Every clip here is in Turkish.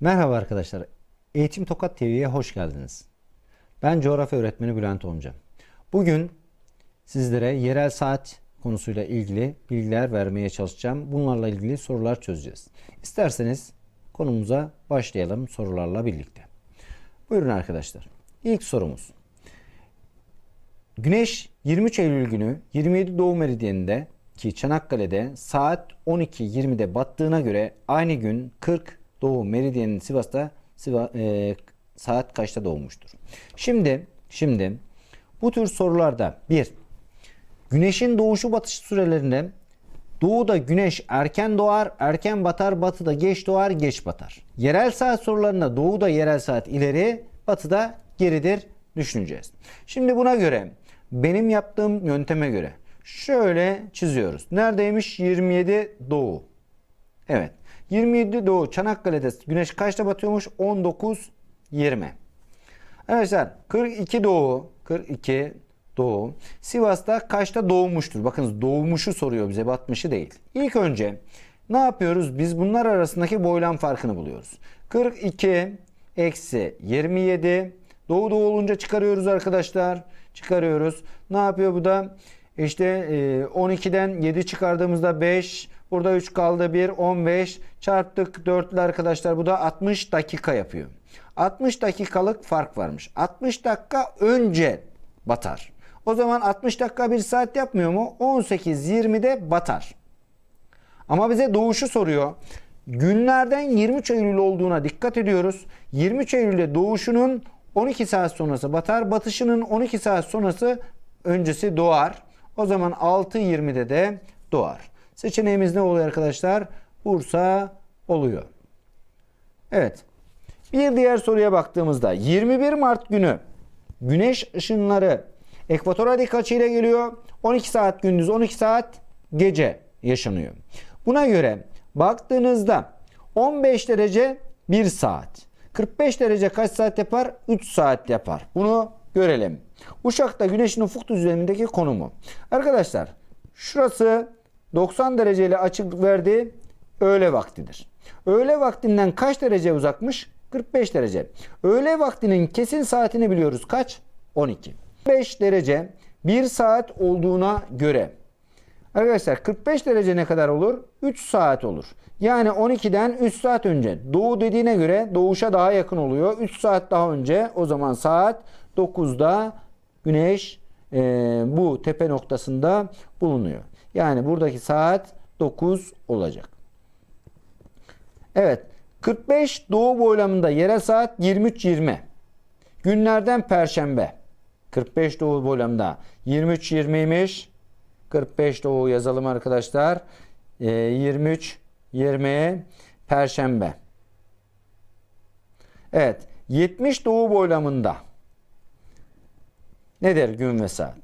Merhaba arkadaşlar. Eğitim Tokat TV'ye hoş geldiniz. Ben coğrafya öğretmeni Bülent Onca. Bugün sizlere yerel saat konusuyla ilgili bilgiler vermeye çalışacağım. Bunlarla ilgili sorular çözeceğiz. İsterseniz konumuza başlayalım sorularla birlikte. Buyurun arkadaşlar. İlk sorumuz. Güneş 23 Eylül günü 27 Doğu Meridyeninde ki Çanakkale'de saat 12.20'de battığına göre aynı gün 40 Doğu Meridyeninin Sivas'ta Siva, e, saat kaçta doğmuştur? Şimdi şimdi bu tür sorularda bir Güneşin doğuşu batış sürelerinde doğuda güneş erken doğar, erken batar, batıda geç doğar, geç batar. Yerel saat sorularında doğuda yerel saat ileri, batıda geridir düşüneceğiz. Şimdi buna göre benim yaptığım yönteme göre şöyle çiziyoruz. Neredeymiş? 27 doğu. Evet. 27 doğu Çanakkale'de güneş kaçta batıyormuş? 19 20. Arkadaşlar 42 doğu 42 doğu Sivas'ta kaçta doğmuştur? Bakınız doğmuşu soruyor bize batmışı değil. İlk önce ne yapıyoruz? Biz bunlar arasındaki boylam farkını buluyoruz. 42 eksi 27 doğu doğu olunca çıkarıyoruz arkadaşlar. Çıkarıyoruz. Ne yapıyor bu da? İşte e, 12'den 7 çıkardığımızda 5 Burada 3 kaldı 1 15 çarptık 4 ile arkadaşlar bu da 60 dakika yapıyor. 60 dakikalık fark varmış. 60 dakika önce batar. O zaman 60 dakika 1 saat yapmıyor mu? 18-20'de batar. Ama bize doğuşu soruyor. Günlerden 23 Eylül olduğuna dikkat ediyoruz. 23 Eylül'de doğuşunun 12 saat sonrası batar. Batışının 12 saat sonrası öncesi doğar. O zaman 6.20'de de doğar. Seçeneğimiz ne oluyor arkadaşlar? Bursa oluyor. Evet. Bir diğer soruya baktığımızda 21 Mart günü güneş ışınları ekvatora dik açıyla geliyor. 12 saat gündüz 12 saat gece yaşanıyor. Buna göre baktığınızda 15 derece 1 saat. 45 derece kaç saat yapar? 3 saat yapar. Bunu görelim. Uşak'ta güneşin ufuk düzlemindeki konumu. Arkadaşlar şurası 90 dereceyle açık verdiği öğle vaktidir. Öğle vaktinden kaç derece uzakmış? 45 derece. Öğle vaktinin kesin saatini biliyoruz. Kaç? 12. 5 derece 1 saat olduğuna göre Arkadaşlar 45 derece ne kadar olur? 3 saat olur. Yani 12'den 3 saat önce. Doğu dediğine göre doğuşa daha yakın oluyor. 3 saat daha önce o zaman saat 9'da güneş e, bu tepe noktasında bulunuyor. Yani buradaki saat 9 olacak. Evet. 45 doğu boylamında yerel saat 23.20. Günlerden perşembe. 45 doğu boylamında 23.20'ymiş. 45 doğu yazalım arkadaşlar. E, 23 20 perşembe. Evet. 70 doğu boylamında nedir gün ve saat?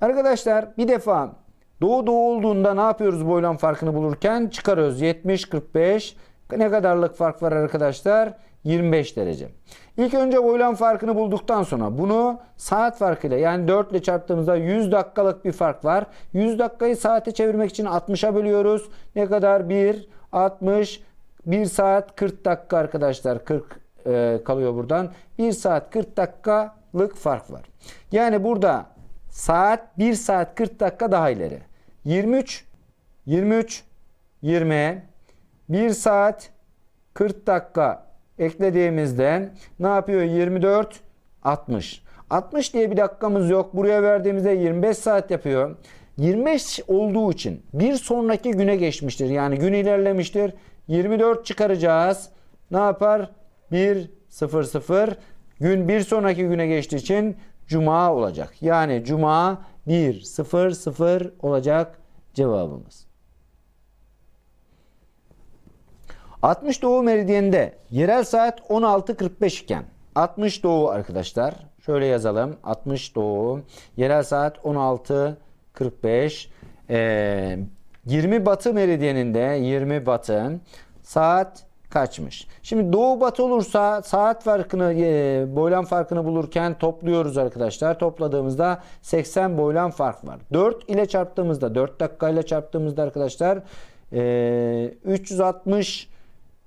Arkadaşlar bir defa doğu doğu olduğunda ne yapıyoruz boylam farkını bulurken? Çıkarıyoruz 70 45 ne kadarlık fark var arkadaşlar? 25 derece. İlk önce boylam farkını bulduktan sonra bunu saat farkıyla yani 4 ile çarptığımızda 100 dakikalık bir fark var. 100 dakikayı saate çevirmek için 60'a bölüyoruz. Ne kadar? 1, 60, 1 saat 40 dakika arkadaşlar. 40 e, kalıyor buradan. 1 saat 40 dakikalık fark var. Yani burada saat 1 saat 40 dakika daha ileri. 23, 23, 20, 1 saat 40 dakika eklediğimizde ne yapıyor? 24, 60. 60 diye bir dakikamız yok. Buraya verdiğimizde 25 saat yapıyor. 25 olduğu için bir sonraki güne geçmiştir. Yani gün ilerlemiştir. 24 çıkaracağız. Ne yapar? 1, 0, 0. Gün bir sonraki güne geçtiği için cuma olacak. Yani cuma 1, 0, 0 olacak cevabımız. 60 doğu meridyeninde yerel saat 16.45 iken 60 doğu arkadaşlar şöyle yazalım 60 doğu yerel saat 16.45 ee, 20 batı meridyeninde 20 batı saat kaçmış? Şimdi doğu batı olursa saat farkını e, boylam farkını bulurken topluyoruz arkadaşlar. Topladığımızda 80 boylam fark var. 4 ile çarptığımızda 4 dakika ile çarptığımızda arkadaşlar e, 360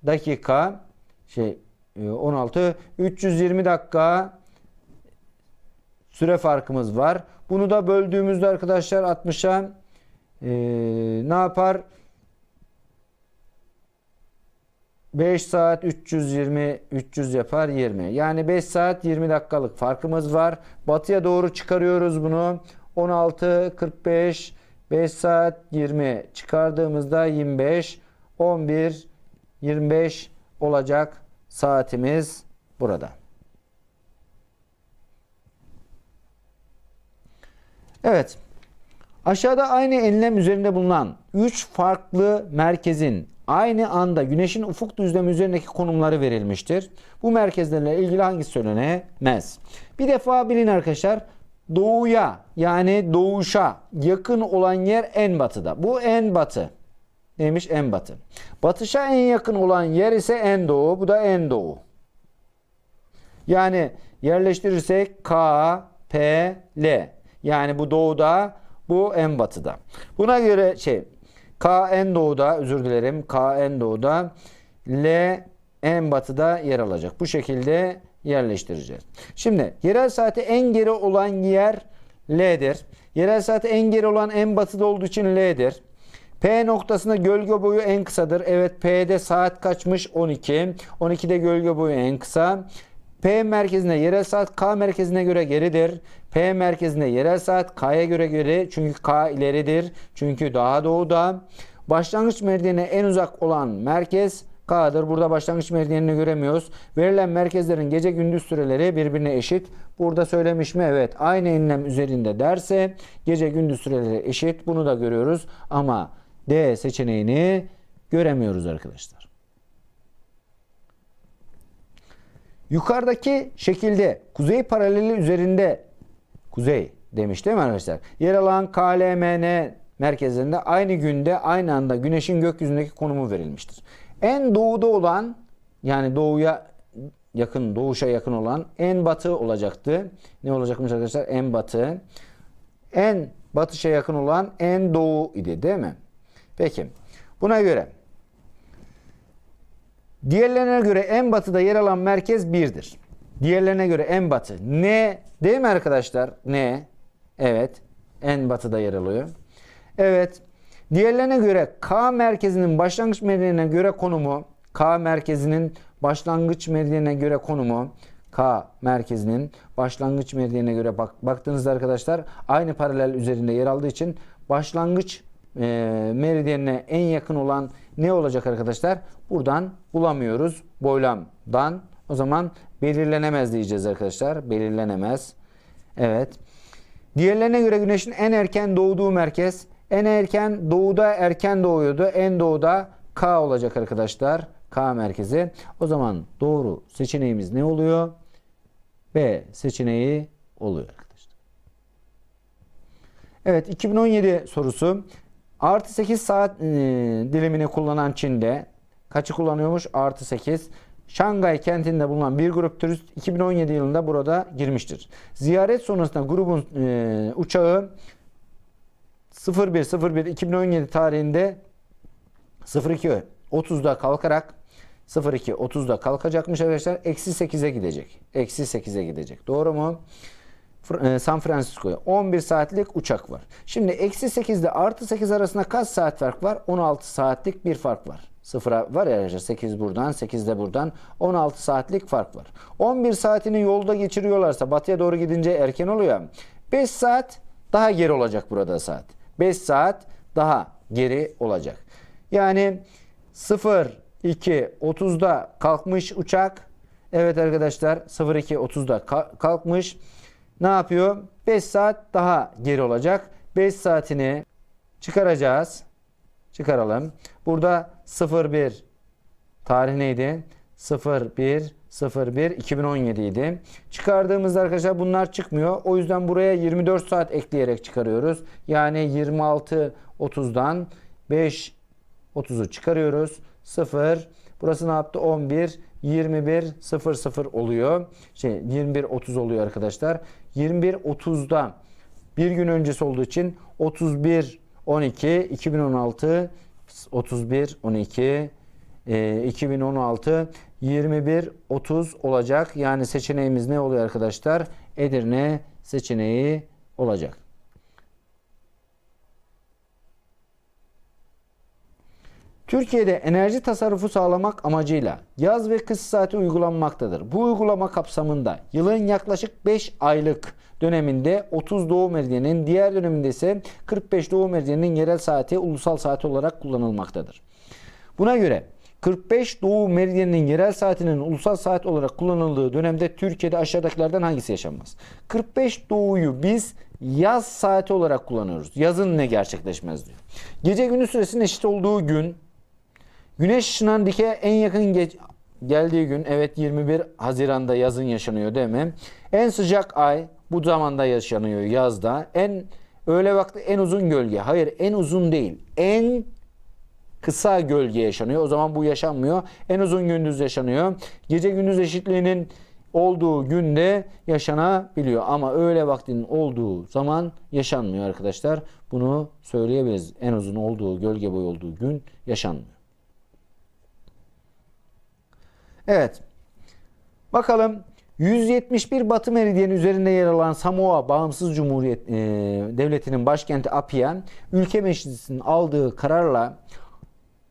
dakika şey e, 16 320 dakika süre farkımız var. Bunu da böldüğümüzde arkadaşlar 60'a e, ne yapar? 5 saat 320 300 yapar 20. Yani 5 saat 20 dakikalık farkımız var. Batıya doğru çıkarıyoruz bunu. 16 45 5 saat 20 çıkardığımızda 25 11 25 olacak saatimiz burada. Evet. Aşağıda aynı enlem üzerinde bulunan 3 farklı merkezin aynı anda güneşin ufuk düzlemi üzerindeki konumları verilmiştir. Bu merkezlerle ilgili hangisi söylenemez? Bir defa bilin arkadaşlar doğuya yani doğuşa yakın olan yer en batıda. Bu en batı. Neymiş? En batı. Batışa en yakın olan yer ise en doğu. Bu da en doğu. Yani yerleştirirsek K, P, L. Yani bu doğuda, bu en batıda. Buna göre şey K en doğuda, özür dilerim. K en doğuda, L en batıda yer alacak. Bu şekilde yerleştireceğiz. Şimdi yerel saati en geri olan yer L'dir. Yerel saati en geri olan en batıda olduğu için L'dir. P noktasında gölge boyu en kısadır. Evet P'de saat kaçmış? 12. 12'de gölge boyu en kısa. P merkezine yerel saat K merkezine göre geridir. P merkezine yerel saat K'ya göre geri. Çünkü K ileridir. Çünkü daha doğuda. Başlangıç meridyene en uzak olan merkez K'dır. Burada başlangıç meridyenini göremiyoruz. Verilen merkezlerin gece gündüz süreleri birbirine eşit. Burada söylemiş mi? Evet. Aynı enlem üzerinde derse gece gündüz süreleri eşit. Bunu da görüyoruz. Ama D seçeneğini göremiyoruz arkadaşlar. Yukarıdaki şekilde kuzey paraleli üzerinde kuzey demiş değil mi arkadaşlar? Yer alan KLMN merkezlerinde aynı günde aynı anda güneşin gökyüzündeki konumu verilmiştir. En doğuda olan yani doğuya yakın, doğuşa yakın olan en batı olacaktı. Ne olacakmış arkadaşlar? En batı. En batışa yakın olan en doğu idi değil mi? Peki. Buna göre diğerlerine göre en batıda yer alan merkez 1'dir. Diğerlerine göre en batı. Ne? Değil mi arkadaşlar? Ne? Evet. En batıda yer alıyor. Evet. Diğerlerine göre K merkezinin başlangıç meridyenine göre konumu K merkezinin başlangıç meridyenine göre konumu K merkezinin başlangıç meridyenine göre bak, baktığınızda arkadaşlar aynı paralel üzerinde yer aldığı için başlangıç e, meridyenine en yakın olan ne olacak arkadaşlar? Buradan bulamıyoruz. Boylamdan. O zaman belirlenemez diyeceğiz arkadaşlar. Belirlenemez. Evet. Diğerlerine göre güneşin en erken doğduğu merkez en erken doğuda erken doğuyordu. En doğuda K olacak arkadaşlar. K merkezi. O zaman doğru seçeneğimiz ne oluyor? B seçeneği oluyor arkadaşlar. Evet 2017 sorusu. Artı 8 saat e, dilimini kullanan Çin'de kaçı kullanıyormuş? Artı 8. Şangay kentinde bulunan bir grup turist 2017 yılında burada girmiştir. Ziyaret sonrasında grubun e, uçağı 01 2017 tarihinde 02 30'da kalkarak 02 30'da kalkacakmış arkadaşlar. Eksi 8'e gidecek. Eksi 8'e gidecek. Doğru mu? E, San Francisco'ya 11 saatlik uçak var. Şimdi eksi 8 ile artı 8 arasında kaç saat fark var? 16 saatlik bir fark var. Sıfıra var ya arkadaşlar 8 buradan 8 de buradan 16 saatlik fark var. 11 saatini yolda geçiriyorlarsa batıya doğru gidince erken oluyor. 5 saat daha geri olacak burada saat. 5 saat daha geri olacak. Yani 0 2 30'da kalkmış uçak. Evet arkadaşlar 02 30'da ka- kalkmış. Ne yapıyor? 5 saat daha geri olacak. 5 saatini çıkaracağız. Çıkaralım. Burada 01 tarih neydi? 01 01 2017 idi. Çıkardığımızda arkadaşlar bunlar çıkmıyor. O yüzden buraya 24 saat ekleyerek çıkarıyoruz. Yani 26 30'dan 5 30'u çıkarıyoruz. 0 burası ne yaptı? 11 21 00 oluyor. Şey 21 30 oluyor arkadaşlar. 21 30'da bir gün öncesi olduğu için 31 12 2016 31 12 e, 2016 21 30 olacak. Yani seçeneğimiz ne oluyor arkadaşlar? Edirne seçeneği olacak. Türkiye'de enerji tasarrufu sağlamak amacıyla yaz ve kış saati uygulanmaktadır. Bu uygulama kapsamında yılın yaklaşık 5 aylık döneminde 30 doğu meridyeninin, diğer döneminde ise 45 doğu meridyeninin yerel saati ulusal saati olarak kullanılmaktadır. Buna göre 45 doğu meridyeninin yerel saatinin ulusal saat olarak kullanıldığı dönemde Türkiye'de aşağıdakilerden hangisi yaşanmaz? 45 doğuyu biz yaz saati olarak kullanıyoruz. Yazın ne gerçekleşmez diyor. Gece gündüz süresinin eşit olduğu gün Güneş ışığının dike en yakın ge- geldiği gün evet 21 Haziran'da yazın yaşanıyor değil mi? En sıcak ay bu zamanda yaşanıyor yazda. En öğle vakti en uzun gölge. Hayır en uzun değil. En kısa gölge yaşanıyor. O zaman bu yaşanmıyor. En uzun gündüz yaşanıyor. Gece gündüz eşitliğinin olduğu günde yaşanabiliyor. Ama öğle vaktinin olduğu zaman yaşanmıyor arkadaşlar. Bunu söyleyebiliriz. En uzun olduğu, gölge boyu olduğu gün yaşanmıyor. Evet. Bakalım 171 Batı Meridyen üzerinde yer alan Samoa Bağımsız Cumhuriyet e, Devleti'nin başkenti Apia, ülke meclisinin aldığı kararla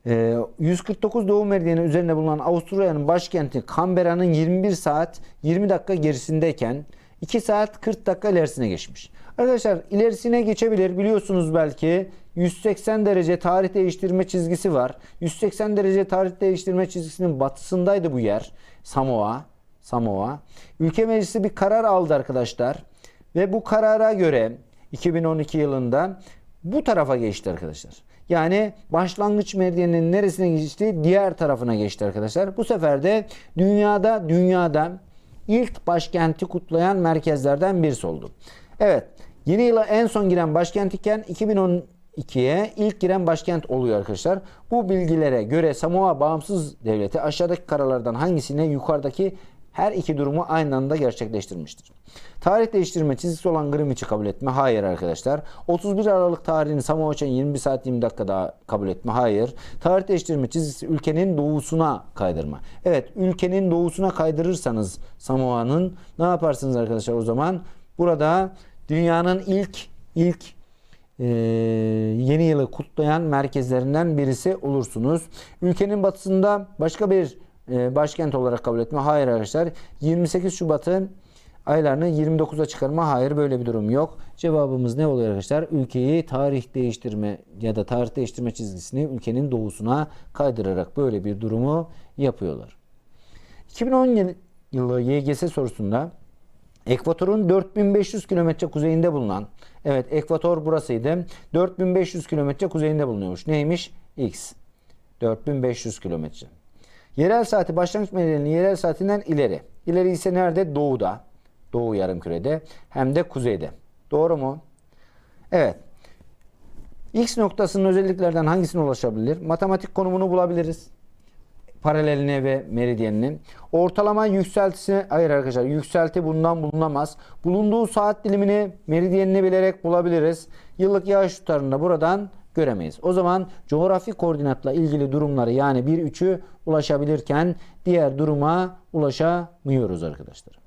e, 149 Doğu Meridyeni üzerinde bulunan Avustralya'nın başkenti Canberra'nın 21 saat 20 dakika gerisindeyken 2 saat 40 dakika ilerisine geçmiş. Arkadaşlar ilerisine geçebilir biliyorsunuz belki 180 derece tarih değiştirme çizgisi var. 180 derece tarih değiştirme çizgisinin batısındaydı bu yer. Samoa. Samoa. Ülke meclisi bir karar aldı arkadaşlar. Ve bu karara göre 2012 yılında bu tarafa geçti arkadaşlar. Yani başlangıç meridyeninin neresine geçti? Diğer tarafına geçti arkadaşlar. Bu sefer de dünyada dünyada ilk başkenti kutlayan merkezlerden birisi oldu. Evet, yeni yıla en son giren başkent iken 2012'ye ilk giren başkent oluyor arkadaşlar. Bu bilgilere göre Samoa bağımsız devleti aşağıdaki kararlardan hangisine yukarıdaki her iki durumu aynı anda gerçekleştirmiştir. Tarih değiştirme çizgisi olan Greenwich'i kabul etme. Hayır arkadaşlar. 31 Aralık tarihini Samoa için 21 saat 20 dakika daha kabul etme. Hayır. Tarih değiştirme çizgisi ülkenin doğusuna kaydırma. Evet ülkenin doğusuna kaydırırsanız Samoa'nın ne yaparsınız arkadaşlar o zaman? Burada dünyanın ilk ilk e, yeni yılı kutlayan merkezlerinden birisi olursunuz. Ülkenin batısında başka bir e, başkent olarak kabul etme. Hayır arkadaşlar. 28 Şubat'ın aylarını 29'a çıkarma. Hayır böyle bir durum yok. Cevabımız ne oluyor arkadaşlar? Ülkeyi tarih değiştirme ya da tarih değiştirme çizgisini ülkenin doğusuna kaydırarak böyle bir durumu yapıyorlar. 2010 yılı YGS sorusunda Ekvatorun 4500 kilometre kuzeyinde bulunan, evet ekvator burasıydı. 4500 kilometre kuzeyinde bulunuyormuş. Neymiş? X. 4500 kilometre. Yerel saati başlangıç meridyeninin yerel saatinden ileri. İleri ise nerede? Doğuda. Doğu yarımkürede. Hem de kuzeyde. Doğru mu? Evet. X noktasının özelliklerden hangisine ulaşabilir? Matematik konumunu bulabiliriz paraleline ve meridyeninin. Ortalama yükseltisine hayır arkadaşlar yükselti bundan bulunamaz. Bulunduğu saat dilimini meridyenini bilerek bulabiliriz. Yıllık yağış tutarını da buradan göremeyiz. O zaman coğrafi koordinatla ilgili durumları yani 1-3'ü ulaşabilirken diğer duruma ulaşamıyoruz arkadaşlar.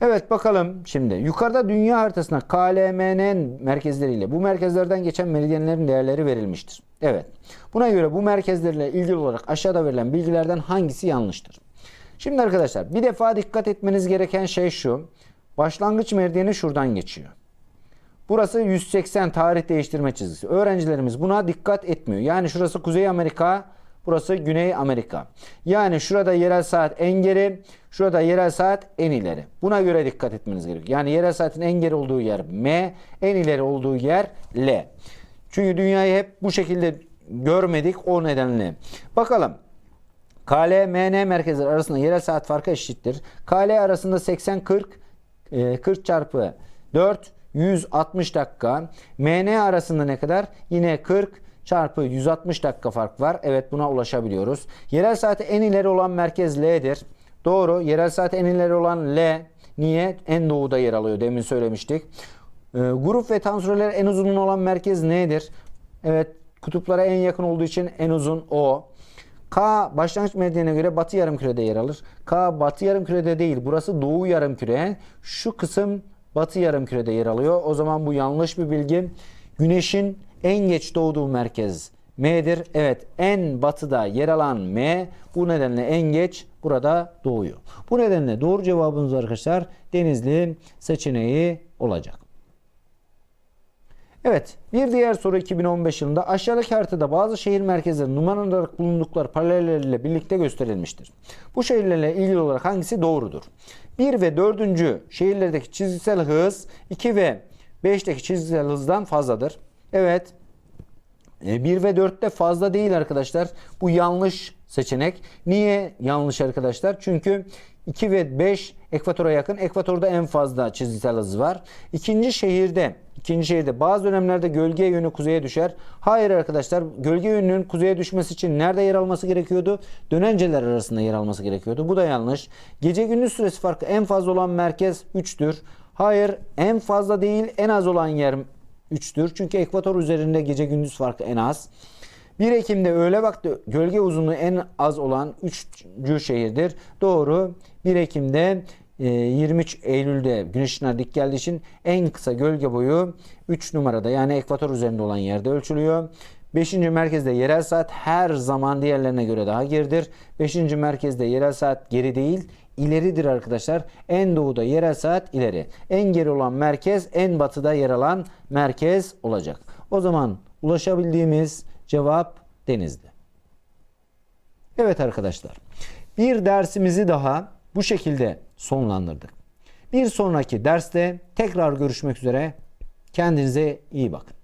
Evet bakalım şimdi yukarıda dünya haritasına KLMN merkezleriyle bu merkezlerden geçen meridyenlerin değerleri verilmiştir. Evet buna göre bu merkezlerle ilgili olarak aşağıda verilen bilgilerden hangisi yanlıştır? Şimdi arkadaşlar bir defa dikkat etmeniz gereken şey şu. Başlangıç meridyeni şuradan geçiyor. Burası 180 tarih değiştirme çizgisi. Öğrencilerimiz buna dikkat etmiyor. Yani şurası Kuzey Amerika, burası Güney Amerika. Yani şurada yerel saat en geri, şurada yerel saat en ileri. Buna göre dikkat etmeniz gerekiyor. Yani yerel saatin en geri olduğu yer M, en ileri olduğu yer L. Çünkü dünyayı hep bu şekilde görmedik o nedenle. Bakalım. KL, MN merkezleri arasında yerel saat farkı eşittir. KL arasında 80-40, 40 çarpı 4, 160 dakika. MN arasında ne kadar? Yine 40 çarpı 160 dakika fark var. Evet buna ulaşabiliyoruz. Yerel saati en ileri olan merkez L'dir. Doğru. Yerel saati en ileri olan L. Niye? En doğuda yer alıyor. Demin söylemiştik. Ee, grup ve tansiyoner en uzun olan merkez nedir? Evet kutuplara en yakın olduğu için en uzun O. K başlangıç meridyene göre batı yarımkürede yer alır. K batı yarımkürede değil. Burası doğu yarımküre. Şu kısım batı yarımkürede yer alıyor. O zaman bu yanlış bir bilgi. Güneşin en geç doğduğu merkez M'dir. Evet en batıda yer alan M bu nedenle en geç burada doğuyor. Bu nedenle doğru cevabımız arkadaşlar Denizli seçeneği olacak. Evet, bir diğer soru 2015 yılında aşağıdaki haritada bazı şehir merkezleri numaralarak bulundukları paralelleriyle birlikte gösterilmiştir. Bu şehirlerle ilgili olarak hangisi doğrudur? 1 ve 4. şehirlerdeki çizgisel hız 2 ve 5'teki çizgisel hızdan fazladır. Evet, 1 ve 4'te fazla değil arkadaşlar. Bu yanlış seçenek. Niye yanlış arkadaşlar? Çünkü 2 ve 5 ekvatora yakın. Ekvatorda en fazla çizgisel hız var. İkinci şehirde ikinci şehirde bazı dönemlerde gölge yönü kuzeye düşer. Hayır arkadaşlar gölge yönünün kuzeye düşmesi için nerede yer alması gerekiyordu? Dönenceler arasında yer alması gerekiyordu. Bu da yanlış. Gece gündüz süresi farkı en fazla olan merkez 3'tür. Hayır en fazla değil en az olan yer 3'tür. Çünkü ekvator üzerinde gece gündüz farkı en az. 1 Ekim'de öğle vakti gölge uzunluğu en az olan 3. şehirdir. Doğru. 1 Ekim'de e, 23 Eylül'de güneş dik geldiği için en kısa gölge boyu 3 numarada yani ekvator üzerinde olan yerde ölçülüyor. 5. merkezde yerel saat her zaman diğerlerine göre daha geridir. 5. merkezde yerel saat geri değil ileridir arkadaşlar. En doğuda yerel saat ileri. En geri olan merkez en batıda yer alan merkez olacak. O zaman ulaşabildiğimiz cevap Denizli. Evet arkadaşlar. Bir dersimizi daha bu şekilde sonlandırdık. Bir sonraki derste tekrar görüşmek üzere. Kendinize iyi bakın.